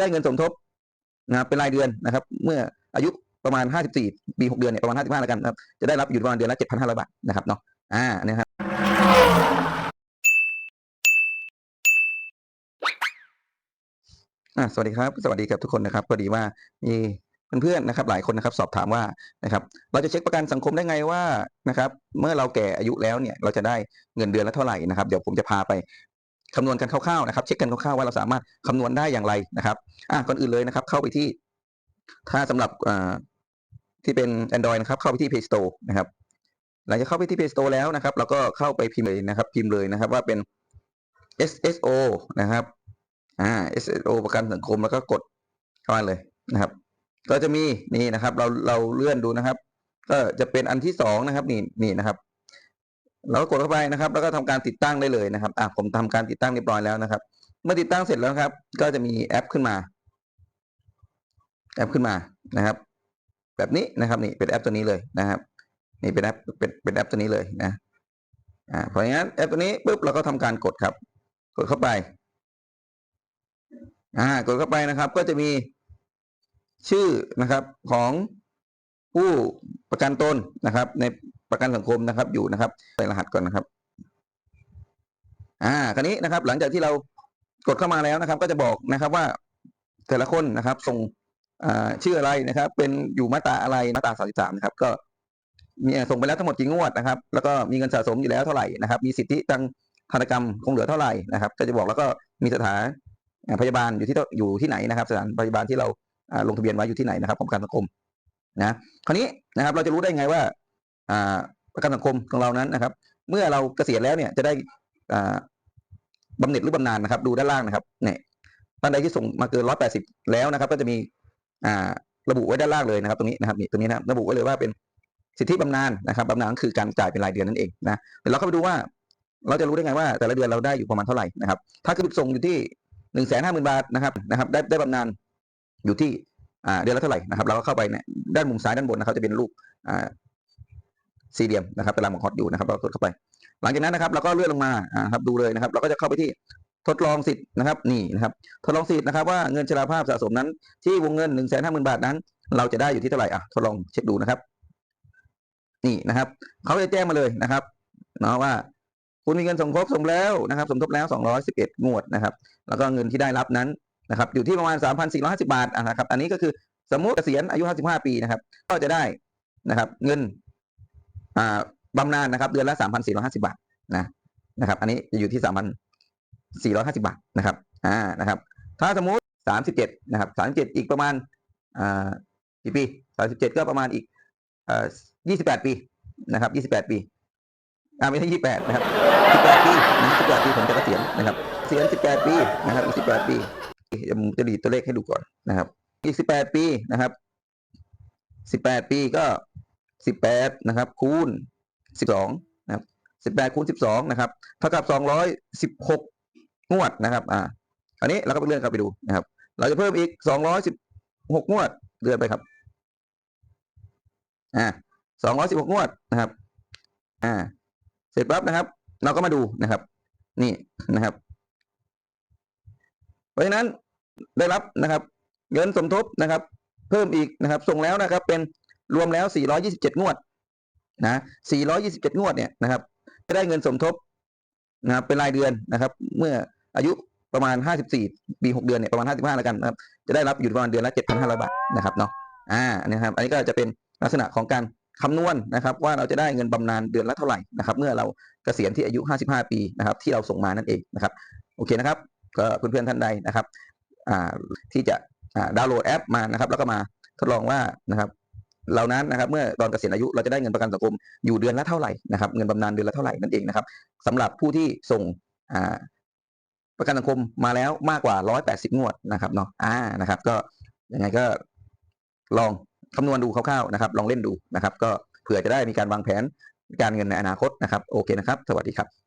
ได้เงินสมทบนะครับเป็นรายเดือนนะครับ เมื่ออายุประมาณ 54 ปี 6 เดือนเนี่ยประมาณ 55 แล้วกันนะครับจะได้รับอยู่ประมาณเดือนละ7,500 บาทนะครับเนาะอ่านี่ครับอ่าสวัสดีครับ สวัสดีครับทุกคนนะครับพอดีว่ามีเพื่อนๆนะครับหลายคนนะครับสอบถามว่านะครับเราจะเช็คประกันสังคมได้ไงว่านะครับเมื่อเราแก่อายุแล้วเนี่ยเราจะได้เงินเดือนละเท่าไหร่นะครับเดี๋ยวผมจะพาไป คำนวณกันคร่าวๆนะครับ เช็คกันคร่าวๆว่าเราสามารถคำนวณได้อย่างไรนะครับอะก่อนอื่นเลยนะครับ เข้าไปที่ ถ้าสำหรับอ่าที่เป็น Android นะครับ เข้าไปที่ Play Store นะครับ หลังจากเข้าไปที่ Play Store แล้วนะครับ เราก็เข้าไปพิมพ์เลยนะครับ พิมพ์เลยนะครับว่าเป็น SSO นะครับอ่า SSO ประกันสังคมแล้วก็กดเข้ามาเลยนะครับ ก็จะมีนี่นะครับ เราเราเลื่อนดูนะครับ ก็จะเป็นอันที่สองนะครับ นี่นี่นะครับ เราก็กดเข้าไปนะครับ แล้วก็ทำการติดตั้งได้เลยนะครับอะผมทำการติดตั้งเรียบร้อยแล้วนะครับ เมื่อติดตั้งเสร็จแล้วครับ ก็จะมีแอปขึ้นมา แอปขึ้นมานะครับ แบบนี้นะครับนี่เป็นแอปตัวนี้เลยนะครับ นี่เป็นแอปเป็นเป็นแอปตัวนี้เลยนะอ่าเพราะงั้นแอปตัวนี้ปุ๊บเราก็ทำการกดครับ กดเข้าไปอ่ากดเข้าไปนะครับ ก็จะมีชื่อนะครับของผู้ประกันตนนะครับ ใน ประกันสังคมนะครับอยู่นะครับใส่รหัสก่อนนะครับ อ่าคราวนี้นะครับ หลังจากที่เรากดเข้ามาแล้วนะครับ ก็จะบอกนะครับว่าแต่ละคนนะครับ ส่งอ่าชื่ออะไรนะครับ เป็นอยู่มาตราอะไรมาตราสามสิบสามนะครับ ก็มีส่งไปแล้วทั้งหมดกี่งวดนะครับ แล้วก็มีเงินสะสมอยู่แล้วเท่าไหร่นะครับ มีสิทธิทางธนกรรมคงเหลือเท่าไหร่นะครับ ก็จะบอกแล้วก็มีสถานอ่าพยาบาลอยู่ที่อยู่ที่ไหนนะครับ สถานพยาบาลที่เราลงทะเบียนไว้อยู่ที่ไหนนะครับของประกันสังคมนะคราวนี้นะครับ เราจะรู้ได้ไงว่า ประกันสังคมของเรานั้นนะครับ เมื่อเราเกษียณแล้วเนี่ยจะได้อ่าเหน็จหรือบำนาญนะครับ ดูด้านล่างนะครับเนี่ยท่านใดที่ส่งมาเกินร้อยแปดสิบแล้วนะครับ ก็จะมีระบุไว้ด้านล่างเลยนะครับ ตรงนี้นะครับนี่ตรงนี้นะระบุไว้เลยว่าเป็นสิทธิบำนาญนะครับบำนาญก็คือการจ่ายเป็นรายเดือนนั่นเองนะเดี๋ยวเราเข้าไปดูว่า เราจะรู้ได้ไงว่า แต่ละเดือนเราได้อยู่ประมาณเท่าไหร่นะครับ ถ้าคือส่งอยู่ที่หนึ่งแสนห้าหมื่นบาทนะครับนะครับ ได้ได้บำนาญอยู่ที่เดือนละเท่าไหร่นะครับ เราก็เข้าไปเนี่ยด้านมุมซ้ายด้านบนนะครับจะเป็นรูปอ่า สี่เหลี่ยมนะครับเป็นลำของฮอตอยู่นะครับเรากดเข้าไป หลังจากนั้นนะครับเราก็เลื่อนลงมาอ่าครับดูเลยนะครับ เราก็จะเข้าไปที่ทดลองสิทธิ์นะครับนี่นะครับทดลองสิทธิ์นะครับว่าเงินชราภาพสะสมนั้น ที่วงเงินหนึ่งแสนห้าหมื่นบาทนั้น เราจะได้อยู่ที่เท่าไหร่อะทดลองเช็คดูนะครับ นี่นะครับเขาจะแจ้งมาเลยนะครับเนาะว่า คุณมีเงินสมทบสมแล้วนะครับ สมทบแล้วสองร้อยสิบเอ็ดงวดนะครับ แล้วก็เงินที่ได้รับนั้นนะครับ อยู่ที่ประมาณสามพันสี่ร้อยห้าสิบาทอะนะครับ อันนี้ก็คือสมมติเกษียณอายุห้าสิบห้าปีนะครับ ก็จะได้นะครับ เงินอ่า บำนาญนะครับ เดือนละสามพันสี่ร้อยห้าสิบาทนะนะครับ อันนี้จะอยู่ที่สามพันสี่ร้อยห้าสิบาทนะครับอ่านะครับ ถ้าสมมุติสามสิบเจ็ดนะครับสามสิบเจ็ดอีกประมาณอ่ากี่ปีสามสิบเจ็ดก็ประมาณอีกอ่อยี่สิบแปดปีนะครับยี่สิบแปดปีอ่าไม่ใช่ยี่แปดนะครับสิบแปดปีสิบแปดปีผมจะเกษียณนะครับเกษียณสิบแปดปีนะครับอีกสิบแปดปีเดี๋ยวผมจะดีตัวเลขให้ดูก่อนนะครับ อีกสิบแปดปีนะครับสิบแปดปีก็ สิบแปดนะครับคูณสิบสองนะครับสิบแปดคูณสิบสองนะครับเท่ากับสองร้อยสิบหกงวดนะครับอ่าอันนี้เราก็ไปเลื่อนกลับไปดูนะครับ เราจะเพิ่มอีกสองร้อยสิบหกงวดเลื่อนไปครับอ่าสองร้อยสิบหกงวดนะครับอ่าเสร็จปั๊บนะครับ เราก็มาดูนะครับ นี่นะครับ เพราะฉะนั้นได้รับนะครับ เงินสมทบนะครับ เพิ่มอีกนะครับ ส่งแล้วนะครับ เป็น รวมแล้ว 427 งวดนะ 427 งวดเนี่ยนะครับจะได้เงินสมทบนะครับเป็นรายเดือนนะครับ เมื่ออายุประมาณ 54 ปี 6 เดือนเนี่ยประมาณ 55 แล้วกันนะครับ จะได้รับอยู่ประมาณเดือนละ 7,500 บาทนะครับเนาะอ่านี่ครับ อันนี้ก็จะเป็นลักษณะของการคำนวณนะครับ ว่าเราจะได้เงินบำนาญเดือนละเท่าไหร่นะครับ เมื่อเราเกษียณที่อายุ 55 ปีนะครับที่เราส่งมานั่นเองนะครับ โอเคนะครับก็เพื่อนๆท่านใดนะครับอ่าที่จะอ่าดาวน์โหลดแอปมานะครับ แล้วก็มาทดลองว่านะครับ เรานั้นนะครับเมื่อตอนเกษียณอายุเราจะได้เงินประกันสังคมอยู่เดือนละเท่าไหร่นะครับเงินบำนาญเดือนละเท่าไหร่นั่นเองนะครับสำหรับผู้ที่ส่งอ่าประกันสังคมมาแล้วมากกว่า 180 งวดนะครับเนาะอ่านะครับ ก็ยังไงก็ลองคำนวณดูคร่าวๆนะครับ ลองเล่นดูนะครับ ก็เผื่อจะได้มีการวางแผนการเงินในอนาคตนะครับ โอเคนะครับ สวัสดีครับ